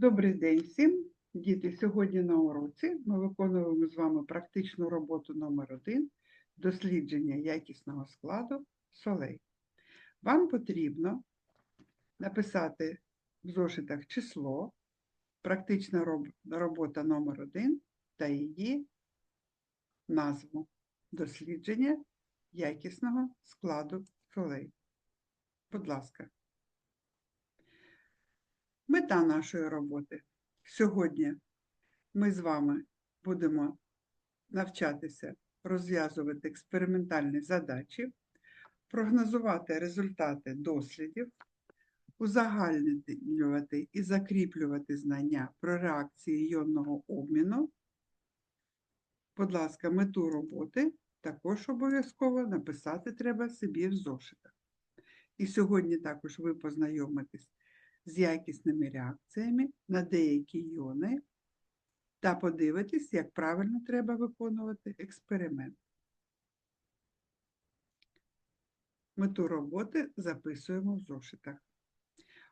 Добрий день всім. Діти, сьогодні на уроці ми виконуємо з вами практичну роботу номер 1 дослідження якісного складу солей. Вам потрібно написати в зошитах число, практична робота номер 1 та її назву дослідження якісного складу солей. Будь ласка. Мета нашої роботи. Сьогодні ми з вами будемо навчатися розв'язувати експериментальні задачі, прогнозувати результати дослідів, узагальнювати і закріплювати знання про реакції іонного обміну. Будь ласка, мету роботи також обов'язково написати треба собі в зошитах. І сьогодні також ви познайомитесь з якісними реакціями на деякі іони та подивитись, як правильно треба виконувати експеримент. Мету роботи записуємо в зошитах.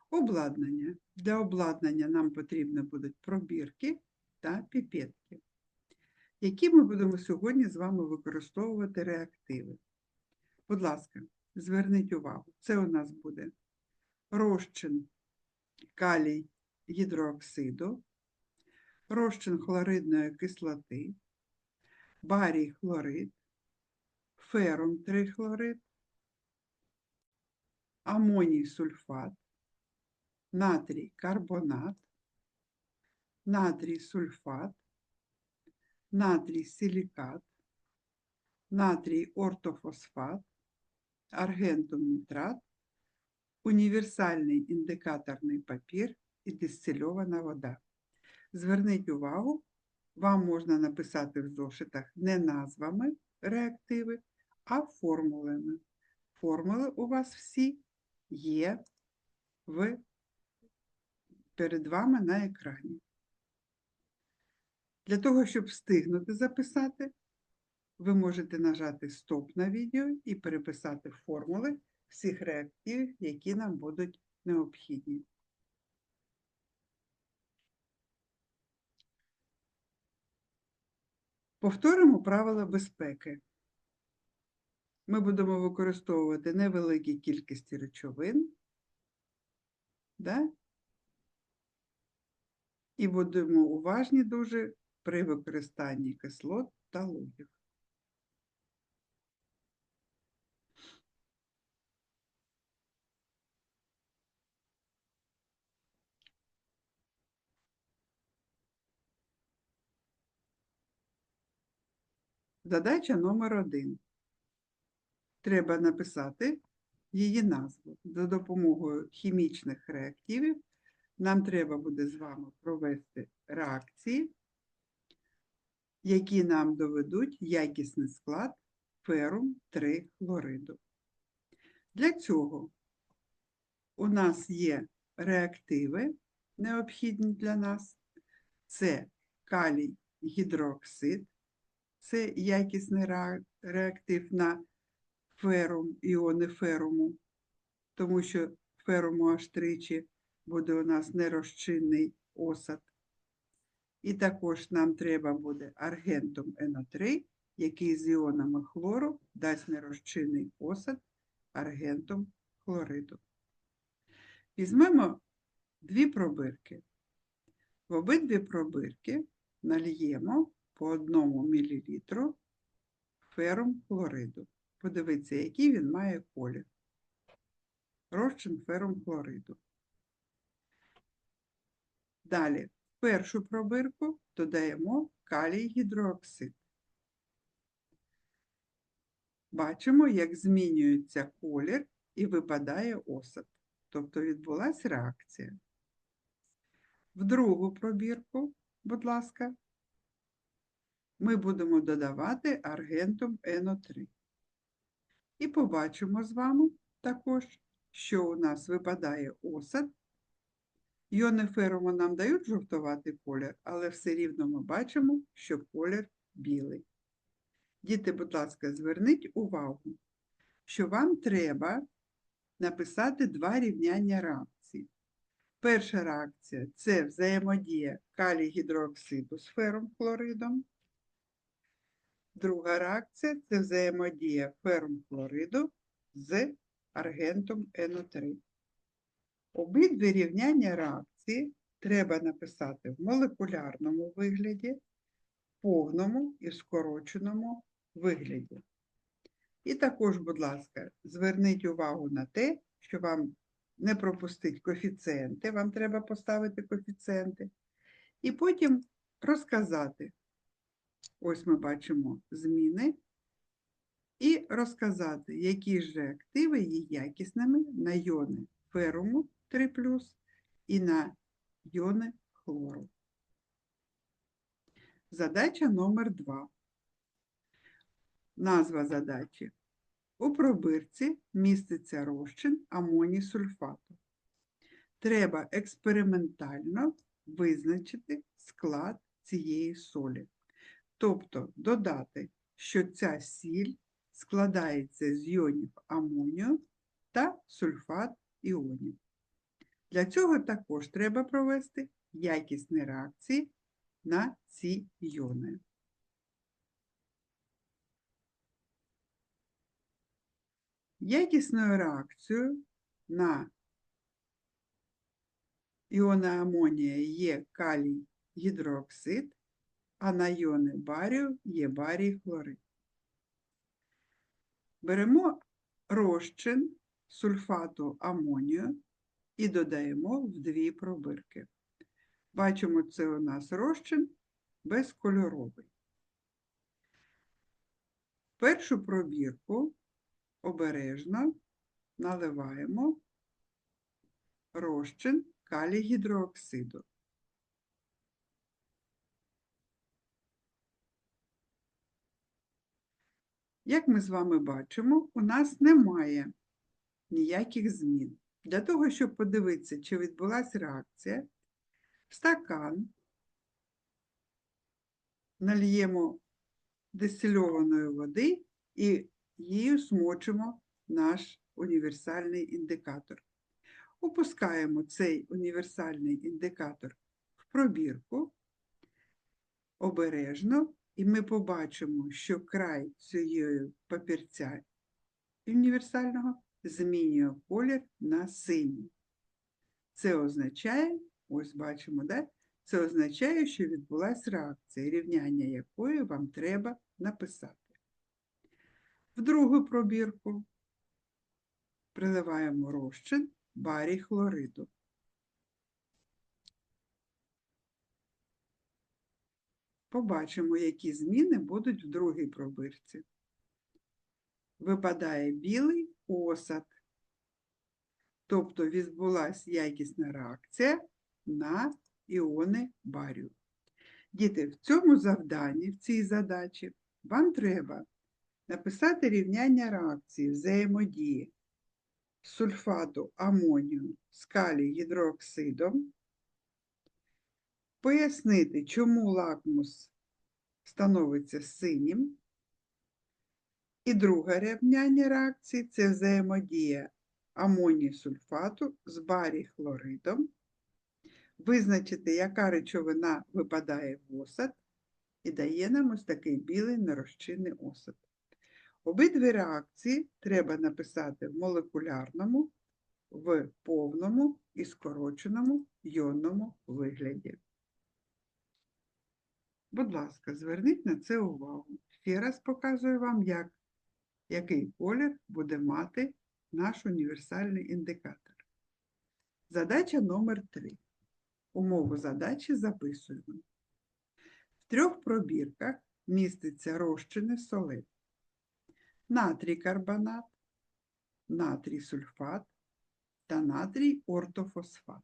Обладнання. Для обладнання нам потрібні будуть пробірки та піпетки, які ми будемо сьогодні з вами використовувати реактиви. Будь ласка, зверніть увагу, це у нас буде розчин калій гідрооксиду, розчин хлоридної кислоти, барій хлорид, ферум трихлорид, амоній сульфат, натрій карбонат, натрій сульфат, натрій силікат, натрій ортофосфат, аргентум нітрат, універсальний індикаторний папір і дистильована вода. Зверніть увагу, вам можна написати в зошитах не назвами реактиви, а формулами. Формули у вас всі є в, перед вами на екрані. Для того, щоб встигнути записати, ви можете нажати стоп на відео і переписати формули всіх реактивів, які нам будуть необхідні. Повторимо правила безпеки. Ми будемо використовувати невеликі кількості речовин, да? і будемо уважні дуже при використанні кислот та лугів. Задача номер один. Треба написати її назву. За допомогою хімічних реактивів нам треба буде з вами провести реакції, які нам доведуть якісний склад ферум 3 хлориду. Для цього у нас є реактиви, необхідні для нас. Це калій гідрооксид, це якісний реактив на ферум, іони феруму, тому що феруму аж тричі буде у нас нерозчинний осад. І також нам треба буде аргентум НО3, який з іонами хлору дасть нерозчинний осад аргентум хлориду. Візьмемо дві пробирки. В обидві пробирки нальємо по одному мілілітру ферум хлориду. Подивіться, який він має колір. Розчин ферум хлориду. Далі, в першу пробирку додаємо калій гідрооксид. Бачимо, як змінюється колір і випадає осад. Тобто відбулася реакція. В другу пробірку, будь ласка, ми будемо додавати аргентум НО3. І побачимо з вами також, що у нас випадає осад. Іони феруму нам дають жовтуватий колір, але все рівно ми бачимо, що колір білий. Діти, будь ласка, зверніть увагу, що вам треба написати два рівняння реакцій. Перша реакція це взаємодія калій гідроксиду з фером хлоридом. Друга реакція це взаємодія ферум хлориду з аргентом НО3. Обидві рівняння реакції треба написати в молекулярному вигляді, повному і скороченому вигляді. І також, будь ласка, зверніть увагу на те, що вам не пропустить коефіцієнти, вам треба поставити коефіцієнти, і потім розказати. Ось ми бачимо зміни, і розказати, які ж реактиви є якісними на йони феруму 3 і на йони хлору. Задача номер 2. Назва задачі. У пробирці міститься розчин амоній-сульфату. Треба експериментально визначити склад цієї солі. Тобто додати, що ця сіль складається з іонів амонію та сульфат іонів. Для цього також треба провести якісні реакції на ці іони. Якісною реакцією на іони амонія є калій гідроксид, а на іони барію є барій хлорид. Беремо розчин сульфату амонію і додаємо в дві пробирки. Бачимо, це у нас розчин безкольоровий. Першу пробірку обережно наливаємо розчин калій Як ми з вами бачимо, у нас немає ніяких змін. Для того, щоб подивитися, чи відбулася реакція, в стакан нальємо дистильованої води і її смочимо наш універсальний індикатор. Опускаємо цей універсальний індикатор в пробірку обережно, і ми побачимо, що край цієї папірця універсального змінює колір на синій. Це означає, ось бачимо, да? це означає, що відбулася реакція, рівняння якої вам треба написати. В другу пробірку приливаємо розчин барій хлориду. Побачимо, які зміни будуть в другій пробірці. Випадає білий осад, тобто відбулася якісна реакція на іони барію. Діти, в цьому завданні, в цій задачі, вам треба написати рівняння реакції взаємодії сульфату амонію з калій гідроксидом, пояснити, чому лакмус становиться синім. І друге рівняння реакції це взаємодія амоній сульфату з барій хлоридом, визначити, яка речовина випадає в осад, і дає нам ось такий білий нерозчинний осад. Обидві реакції треба написати в молекулярному, в повному і скороченому йонному вигляді. Будь ласка, зверніть на це увагу. Ще раз показую вам, як, який колір буде мати наш універсальний індикатор. Задача номер 3. Умову задачі записуємо. В трьох пробірках міститься розчини соли натрій карбонат, натрій сульфат та натрій ортофосфат.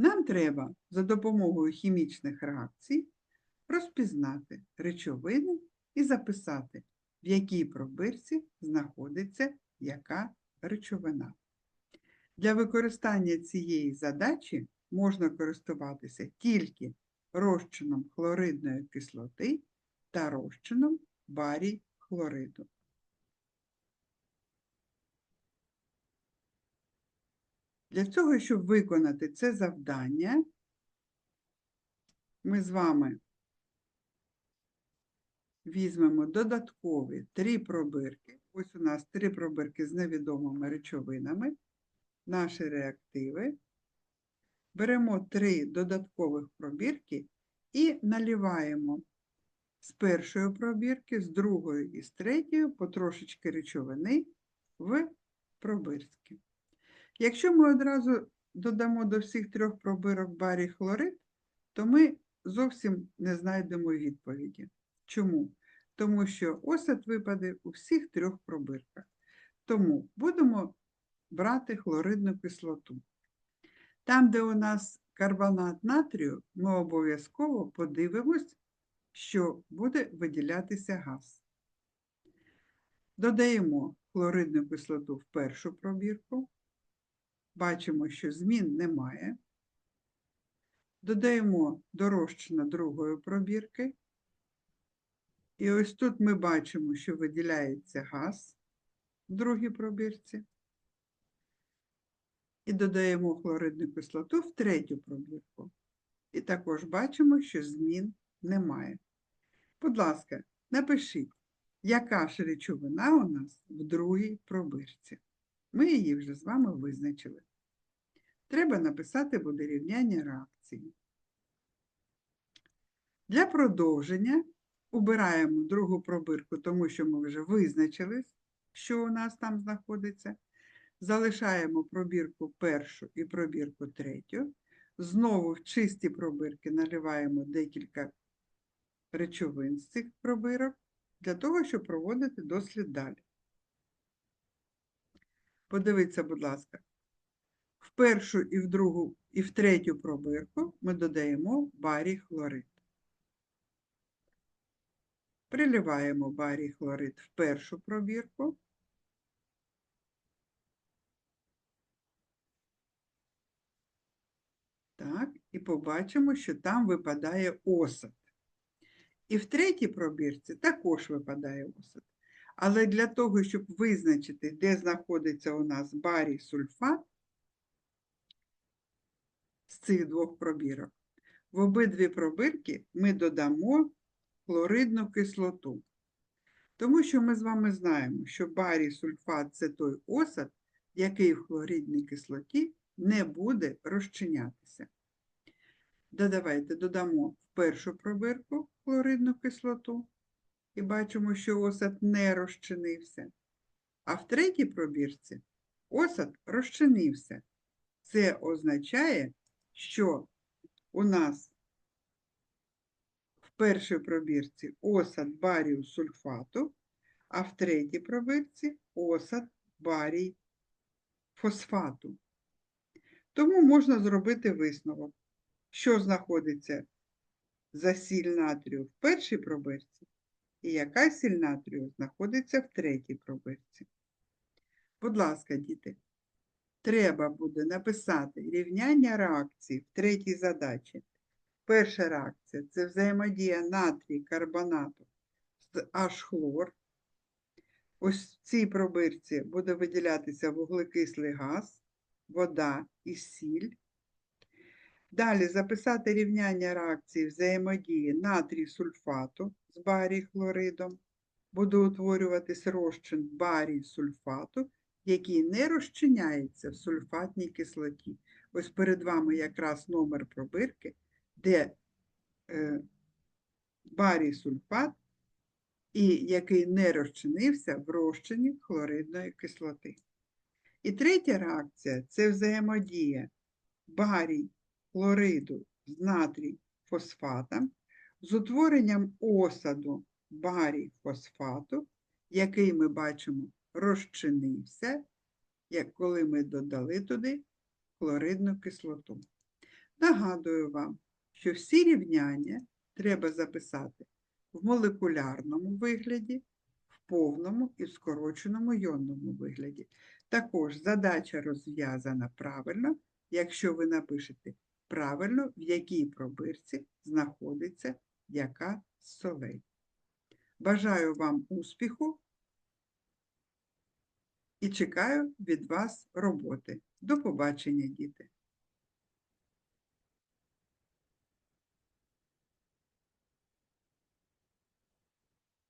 Нам треба за допомогою хімічних реакцій розпізнати речовини і записати, в якій пробирці знаходиться яка речовина. Для використання цієї задачі можна користуватися тільки розчином хлоридної кислоти та розчином барій хлориду. Для цього, щоб виконати це завдання, ми з вами візьмемо додаткові три пробирки. Ось у нас три пробирки з невідомими речовинами, наші реактиви. Беремо три додаткових пробірки і наливаємо з першої пробірки, з другої і з третьої потрошечки речовини в пробирки. Якщо ми одразу додамо до всіх трьох пробирок барій хлорид, то ми зовсім не знайдемо відповіді. Чому? Тому що осад випаде у всіх трьох пробирках. Тому будемо брати хлоридну кислоту. Там, де у нас карбонат натрію, ми обов'язково подивимось, що буде виділятися газ. Додаємо хлоридну кислоту в першу пробірку. Бачимо, що змін немає. Додаємо дорожчина другої пробірки. І ось тут ми бачимо, що виділяється газ в другій пробірці. І додаємо хлоридну кислоту в третю пробірку. І також бачимо, що змін немає. Будь ласка, напишіть, яка ж речовина у нас в другій пробірці. Ми її вже з вами визначили. Треба написати буде рівняння реакції. Для продовження убираємо другу пробирку, тому що ми вже визначили, що у нас там знаходиться. Залишаємо пробірку першу і пробірку третю. Знову в чисті пробирки наливаємо декілька речовин з цих пробирок для того, щоб проводити дослід далі. Подивіться, будь ласка, в першу і в другу і в третю пробирку ми додаємо барій хлорид. Приливаємо барій хлорид в першу пробірку. Так, і побачимо, що там випадає осад. І в третій пробірці також випадає осад. Але для того, щоб визначити, де знаходиться у нас барій сульфат з цих двох пробірок, в обидві пробірки ми додамо хлоридну кислоту. Тому що ми з вами знаємо, що барій сульфат це той осад, який в хлоридній кислоті не буде розчинятися. Додавайте, додамо в першу пробирку хлоридну кислоту і бачимо, що осад не розчинився. А в третій пробірці осад розчинився. Це означає, що у нас в першій пробірці осад барію сульфату, а в третій пробірці осад барій фосфату. Тому можна зробити висновок, що знаходиться за сіль натрію в першій пробирці і яка сіль натрію знаходиться в третій пробирці. Будь ласка, діти, треба буде написати рівняння реакції в третій задачі. Перша реакція це взаємодія натрій карбонату з H-хлор. Ось в цій пробирці буде виділятися вуглекислий газ, вода і сіль. Далі записати рівняння реакції взаємодії натрій сульфату з барій хлоридом. Буде утворюватись розчин барій сульфату, який не розчиняється в сульфатній кислоті. Ось перед вами якраз номер пробирки, де е, барій сульфат, і який не розчинився в розчині хлоридної кислоти. І третя реакція це взаємодія барій хлориду з натрій фосфатом з утворенням осаду барій фосфату, який ми бачимо розчинився, як коли ми додали туди хлоридну кислоту. Нагадую вам, що всі рівняння треба записати в молекулярному вигляді, в повному і в скороченому йонному вигляді. Також задача розв'язана правильно, якщо ви напишете правильно, в якій пробирці знаходиться яка солей. Бажаю вам успіху і чекаю від вас роботи. До побачення, діти!